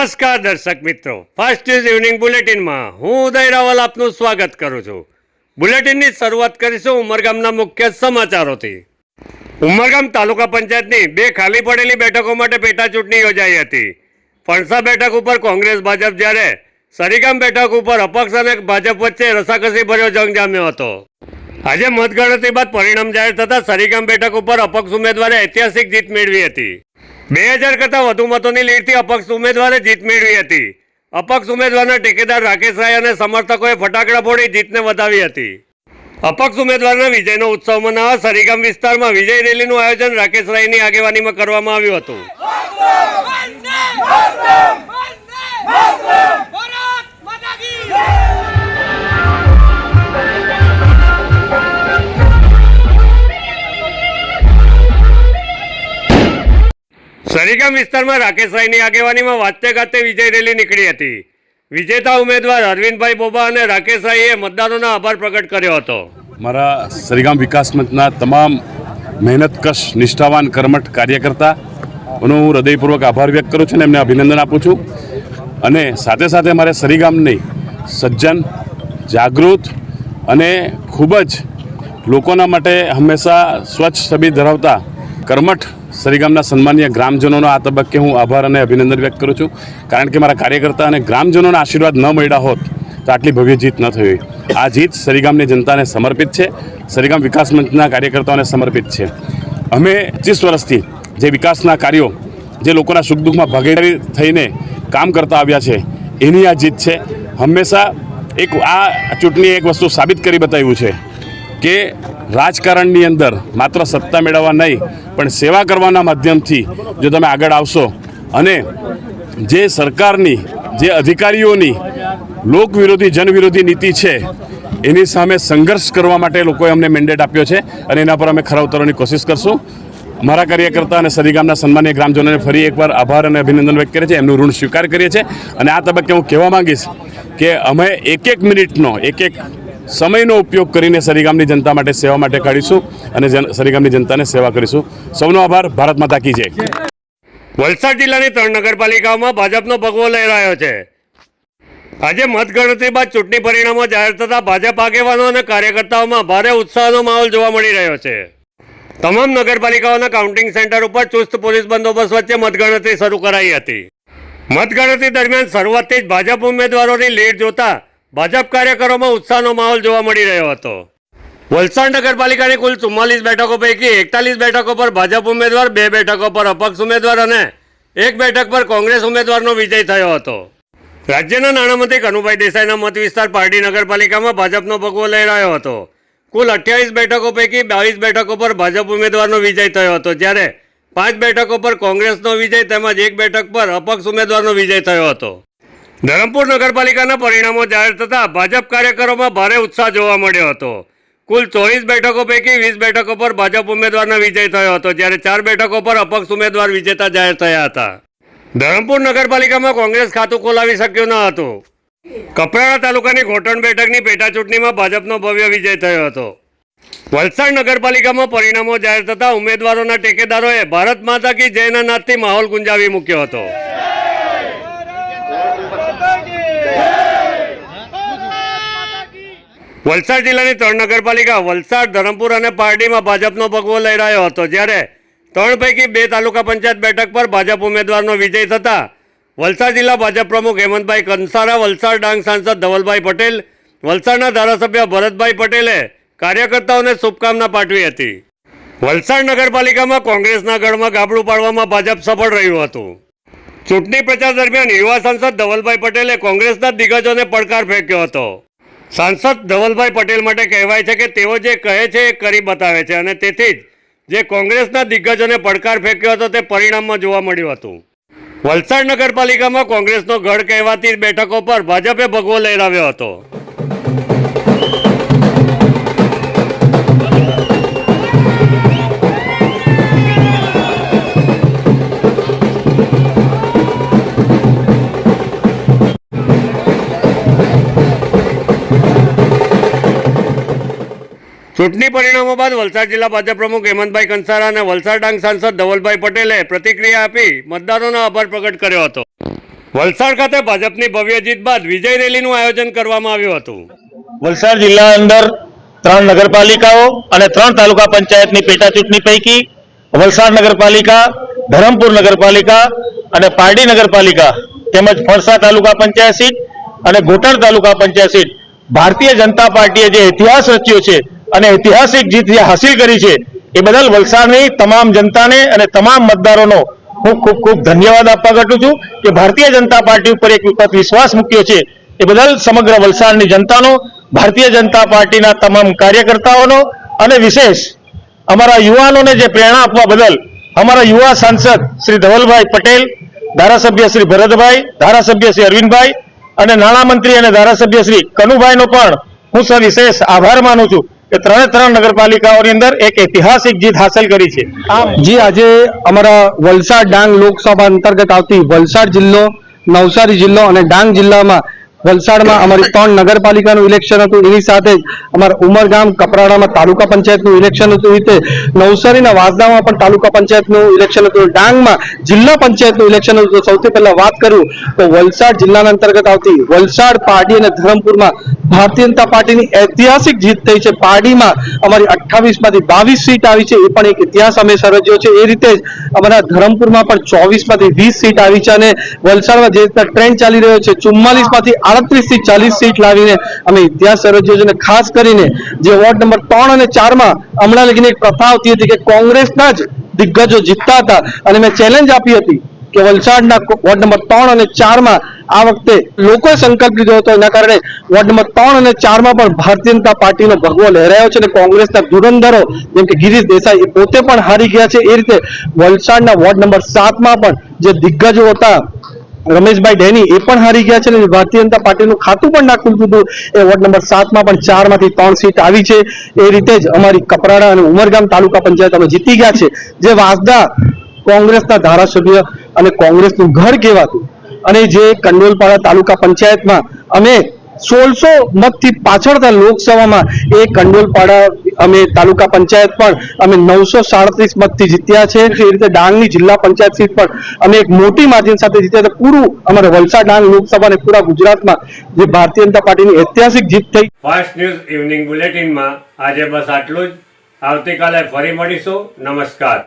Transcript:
નમસ્કાર દર્શક મિત્રો. ફાસ્ટ ન્યૂઝ ઇવનિંગ બુલેટિનમાં હું ઉદય રાવલ આપનું સ્વાગત કરું છું. બુલેટિનની શરૂઆત કરીશું ઉમરગામના મુખ્ય સમાચારોથી. ઉમરગામ તાલુકા પંચાયતની બે ખાલી પડેલી બેઠકો માટે પેટા ચૂંટણી યોજાઈ હતી. ફણસા બેઠક ઉપર કોંગ્રેસ, ભાજપ જ્યારે સરીગામ બેઠક ઉપર અપક્ષ અને ભાજપ વચ્ચે રસાકસી ભર્યો જંગ જામ્યો હતો. આજે મતગણતરી બાદ પરિણામ જાહેર થતાં સરીગામ બેઠક ઉપર અપક્ષ ઉમેદવારે ઐતિહાસિક જીત મેળવી હતી. બે હજાર કરતાં વધુ મતોની લીડથી અપક્ષ ઉમેદવારે જીત મેળવી હતી. અપક્ષ ઉમેદવારના ટેકેદાર રાકેશ રાય અને સમર્થકોએ ફટાકડા ફોડી જીતને વધાવી હતી. અપક્ષ ઉમેદવારના વિજયનો ઉત્સવ મનાવવા સરીગામ વિસ્તારમાં વિજય રેલીનું આયોજન રાકેશ રાયની આગેવાનીમાં કરવામાં આવ્યું હતું. સરીગામ વિસ્તારમાં રાકેશભાઈની આગેવાનીમાં વાજતે ગાતે વિજય રેલી નીકળી હતી. વિજેતા ઉમેદવાર અરવિંદભાઈ બોબા અને રાકેશભાઈએ મતદારોનો આભાર પ્રગટ કર્યો હતો. મારા સરીગામ વિકાસ મંચના તમામ મહેનતકશ નિષ્ઠાવાન કર્મઠ કાર્યકર્તા નો હું હૃદયપૂર્વક આભાર વ્યક્ત કરું છું અને એમને અભિનંદન આપું છું. અને સાથે સાથે મારે સરીગામની સજ્જન, જાગૃત અને ખૂબ જ લોકોના માટે હંમેશા સ્વચ્છ છબી ધરાવતા કર્મઠ સરીગામના સન્માનીય ગ્રામજનોનો આ તબક્કે હું આભાર અને અભિનંદન વ્યક્ત કરું છું. કારણ કે મારા કાર્યકર્તા અને ગ્રામજનોના આશીર્વાદ ન મળ્યા હોત તો આટલી ભવ્ય જીત ન થઈ. હોય આ જીત સરીગામની જનતાને સમર્પિત છે. સરીગામ વિકાસ મંચના કાર્યકર્તાઓને સમર્પિત છે. અમે પચીસ વર્ષથી જે વિકાસના કાર્યો, જે લોકોના સુખ દુઃખમાં ભાગીદારી થઈને કામ કરતા આવ્યા છે, એની આ જીત છે. હંમેશા એક આ ચૂંટણીએ એક વસ્તુ સાબિત કરી બતાવ્યું છે. કે રાજકારણની અંદર માત્ર સત્તા મેળવવા નહીં, પણ સેવા કરવાના માધ્યમથી જો તમે આગળ આવશો અને જે સરકારની, જે અધિકારીઓની લોક વિરોધી જન વિરોધી નીતિ છે, એની સામે સંઘર્ષ કરવા માટે લોકોએ અમને મેન્ડેટ આપ્યો છે અને એના પર અમે ખરા ઉતરવાની કોશિશ કરશું. મારા કાર્યકર્તા અને સરીગામના સન્માનીય ગ્રામજનોને ફરી એકવાર આભાર અને અભિનંદન વ્યક્ત કરે છે. એમનું ઋણ સ્વીકાર કરીએ છીએ. અને આ તબક્કે હું કહેવા માંગીશ કે અમે એક એક મિનિટનો એક એક સમયનો ઉપયોગ કરીને સરીગામની જનતા માટે સેવા માટે કાઢીશું અને સરીગામની જનતાને સેવા કરીશું. સૌનો આભાર. ભારત માતા કી જય. વલસાડ જિલ્લાની ત્રણ નગરપાલિકાઓમાં ભાજપનો ભગવો લહેરાયો છે. આજે મતગણતરી બાદ ચૂંટણી પરિણામો જાહેર થતાં ભાજપ આગેવાનો અને કાર્યકર્તાઓમાં ભારે ઉત્સાહનો માહોલ જોવા મળી રહ્યો છે. તમામ નગરપાલિકાઓના કાઉન્ટિંગ સેન્ટર ઉપર ચુસ્ત પોલીસ બંદોબસ્ત વચ્ચે મતગણતરી શરૂ કરાઈ હતી. મતગણતરી દરમિયાન શરૂઆતથી જ ભાજપ ઉમેદવારોની લીડ જોતા ભાજપ કાર્યકરોમાં ઉત્સાહનો માહોલ જોવા મળી રહ્યો હતો. વલસાડ નગરપાલિકાની કુલ ચુમ્માલીસ બેઠકો પૈકી એકતાલીસ બેઠકો પર ભાજપ ઉમેદવાર, બે બેઠકો પર અપક્ષ ઉમેદવાર અને એક બેઠક પર કોંગ્રેસ ઉમેદવારનો વિજય થયો હતો. રાજ્યના નાણામંત્રી કનુભાઈ દેસાઈના મત વિસ્તાર પારડી નગરપાલિકામાં ભાજપનો ભગવો રહ્યો હતો. કુલ અઠ્યાવીસ બેઠકો પૈકી બાવીસ બેઠકો પર ભાજપ ઉમેદવારનો વિજય થયો હતો, જ્યારે પાંચ બેઠકો પર કોંગ્રેસનો વિજય તેમજ એક બેઠક પર અપક્ષ ઉમેદવારનો વિજય થયો હતો. ધરમપુર નગરપાલિકાના પરિણામો જાહેર થતાં ભાજપ કાર્યકરોમાં ભારે ઉત્સાહ જોવા મળ્યો હતો. કુલ ચોવીસ બેઠકો પૈકી વીસ બેઠકો પર ભાજપ ઉમેદવારનો વિજય થયો હતો, જ્યારે ચાર બેઠકો પર અપક્ષ ઉમેદવાર વિજેતા જાહેર થયા હતા. ધરમપુર નગરપાલિકામાં કોંગ્રેસ ખાતું ખોલાવી શક્યું ન હતું. કપરાડા તાલુકાની ઘોટણ બેઠકની પેટા ચૂંટણીમાં ભાજપનો ભવ્ય વિજય થયો હતો. વલસાડ નગરપાલિકામાં પરિણામો જાહેર થતાં ઉમેદવારોના ટેકેદારોએ ભારત માતા કી જયના નાદથી માહોલ ગુંજાવી મૂક્યો હતો. વલસાડ જિલ્લાની ત્રણ નગરપાલિકા વલસાડ, ધરમપુર અને પારડીમાં ભાજપનો ભગવો રહ્યો હતો. જ્યારે ત્રણ પૈકી બે તાલુકા પંચાયત બેઠક પર ભાજપ ઉમેદવારનો વિજય થતા વલસાડ જિલ્લા ભાજપ પ્રમુખ હેમંતભાઈ કંસારા, વલસાડ ડાંગ સાંસદ ધવલભાઈ પટેલ, વલસાડના ધારાસભ્ય ભરતભાઈ પટેલે કાર્યકર્તાઓને શુભકામના પાઠવી હતી. વલસાડ નગરપાલિકામાં કોંગ્રેસના ગઢમાં ગાબડું પાડવામાં ભાજપ સફળ રહ્યું હતું. ચૂંટણી પ્રચાર દરમિયાન યુવા સાંસદ ધવલભાઈ પટેલે કોંગ્રેસના દિગ્ગજોને પડકાર ફેંક્યો હતો. સાંસદ ધવલભાઈ પટેલ માટે કહેવાય છે કે તેઓ જે કહે છે એ કરી બતાવે છે અને તેથી જ જે કોંગ્રેસના દિગ્ગજોને પડકાર ફેંક્યો હતો તે પરિણામમાં જોવા મળ્યું હતું. વલસાડ નગરપાલિકામાં કોંગ્રેસનો ગઢ કહેવાતી બેઠકો પર ભાજપે ભગવો લહેરાવ્યો હતો. ચૂંટણી પરિણામો બાદ વલસાડ જિલ્લા ભાજપ પ્રમુખ હેમંતભાઈ કંસારા અને વલસાડ ડાંગ સાંસદ ધવલભાઈ પટેલે પ્રતિક્રિયા આપી મતદારોનો આભાર પ્રગટ કર્યો હતો. વલસાડ ખાતે ભાજપની ભવ્ય જીત બાદ વિજય રેલીનું આયોજન કરવામાં આવ્યું હતું. વલસાડ જિલ્લા અંદર ત્રણ નગરપાલિકાઓ અને ત્રણ તાલુકા પંચાયતની પેટા ચૂંટણી પૈકી વલસાડ નગરપાલિકા, ધરમપુર નગરપાલિકા અને પારડી નગરપાલિકા તેમજ ફણસા તાલુકા પંચાયત સીટ અને ઘોટણ તાલુકા પંચાયત સીટ ભારતીય જનતા પાર્ટીએ જે ઇતિહાસ રચ્યો છે અને ઐતિહાસિક જીત જે હાસિલ કરી છે, એ બદલ વલસાડની તમામ જનતાને અને તમામ મતદારોનો હું ખૂબ ખૂબ ધન્યવાદ આપવા ઘટું છું કે ભારતીય જનતા પાર્ટી ઉપર એક વખત વિશ્વાસ મૂક્યો છે. એ બદલ સમગ્ર વલસાડની જનતાનો, ભારતીય જનતા પાર્ટીના તમામ કાર્યકર્તાઓનો અને વિશેષ અમારા યુવાનોને જે પ્રેરણા આપવા બદલ અમારા યુવા સાંસદ શ્રી ધવલભાઈ પટેલ, ધારાસભ્ય શ્રી ભરતભાઈ, ધારાસભ્ય શ્રી અરવિંદભાઈ અને નાણામંત્રી અને ધારાસભ્ય શ્રી કનુભાઈનો પણ હું સવિશેષ આભાર માનું છું. કે ત્રણે ત્રણ નગરપાલિકાઓની અંદર એક ઐતિહાસિક જીત હાંસલ કરી છે. જી આજે અમારા વલસાડ ડાંગ લોકસભા અંતર્ગત આવતી વલસાડ જિલ્લો નવસારી જિલ્લો અને ડાંગ જિલ્લામાં વલસાડમાં અમારી ત્રણ નગરપાલિકાનું ઇલેક્શન હતું. એની સાથે જ અમારા ઉમરગામ કપરાડામાં તાલુકા પંચાયતનું ઇલેક્શન હતું. એ રીતે નવસારીના વાસદામાં પણ તાલુકા પંચાયતનું ઇલેક્શન હતું. ડાંગમાં જિલ્લા પંચાયતનું ઇલેક્શન હતું. સૌથી પહેલા વાત કરું તો વલસાડ જિલ્લાના અંતર્ગત આવતી વલસાડ પાડી અને ધરમપુરમાં ભારતીય જનતા પાર્ટીની ઐતિહાસિક જીત થઈ છે. પાર્ટીમાં અમારી અઠ્ઠાવીસમાંથી બાવીસ સીટ આવી છે. એ પણ એક ઇતિહાસ અમે સર્જ્યો છે. એ રીતે જ અમારા ધરમપુરમાં પણ ચોવીસમાંથી વીસ સીટ આવી છે અને વલસાડમાં જે રીતના ટ્રેન્ડ ચાલી રહ્યો છે ચુમ્માલીસમાંથી આડત્રીસથી ચાલીસ સીટ લાવીને અમે ઇતિહાસ સર્જ્યો છે અને ખાસ કરીને જે વોર્ડ નંબર ત્રણ અને ચારમાં હમણાં લગીને એક પ્રથા આવતી હતી કે કોંગ્રેસના જ દિગ્ગજો જીતતા હતા અને મેં ચેલેન્જ આપી હતી કે વલસાડના વોર્ડ નંબર ત્રણ અને ચારમાં આ વખતે લોકોએ સંકલ્પ લીધો હતો. એના કારણે વોર્ડ નંબર ત્રણ અને ચારમાં પણ ભારતીય જનતા પાર્ટીનો ભગવો લહેરાયો છે અને કોંગ્રેસના ધુરંધરો જેમ કે ગિરીશ દેસાઈ પોતે પણ હારી ગયા છે. એ રીતે વલસાડના વોર્ડ નંબર સાતમાં પણ જે દિગ્ગજો હતા રમેશભાઈ ડેની એ પણ હારી ગયા છે અને ભારતીય જનતા પાર્ટીનું ખાતું પણ નાખવું હતું. એ વોર્ડ નંબર સાતમાં પણ ચારમાંથી ત્રણ સીટ આવી છે. એ રીતે જ અમારી કપરાડા અને ઉમરગામ તાલુકા પંચાયત અમે જીતી ગયા છે. જે વાસદા કોંગ્રેસના ધારાસભ્ય અને કોંગ્રેસનું ઘર કહેવાતું. અને જે કંડોલપાડા તાલુકા પંચાયતમાં અમે સોળસો મતથી પાછળતા લોકસભામાં એ કંડોલપાડા, અમે તાલુકા પંચાયત પણ અમે નવસો સાડત્રીસ મતથી જીત્યા છે. એ રીતે ડાંગની જિલ્લા પંચાયત સીટ પણ અમે એક મોટી માર્જિન સાથે જીત્યા હતા. પૂરું અમારે વલસાડ ડાંગ લોકસભા અને પૂરા ગુજરાતમાં જે ભારતીય જનતા પાર્ટીની ઐતિહાસિક જીત થઈ. ફાસ્ટ ન્યૂઝ ઇવનિંગ બુલેટિનમાં આજે બસ આટલું જ. આવતીકાલે ફરી મળીશું. નમસ્કાર.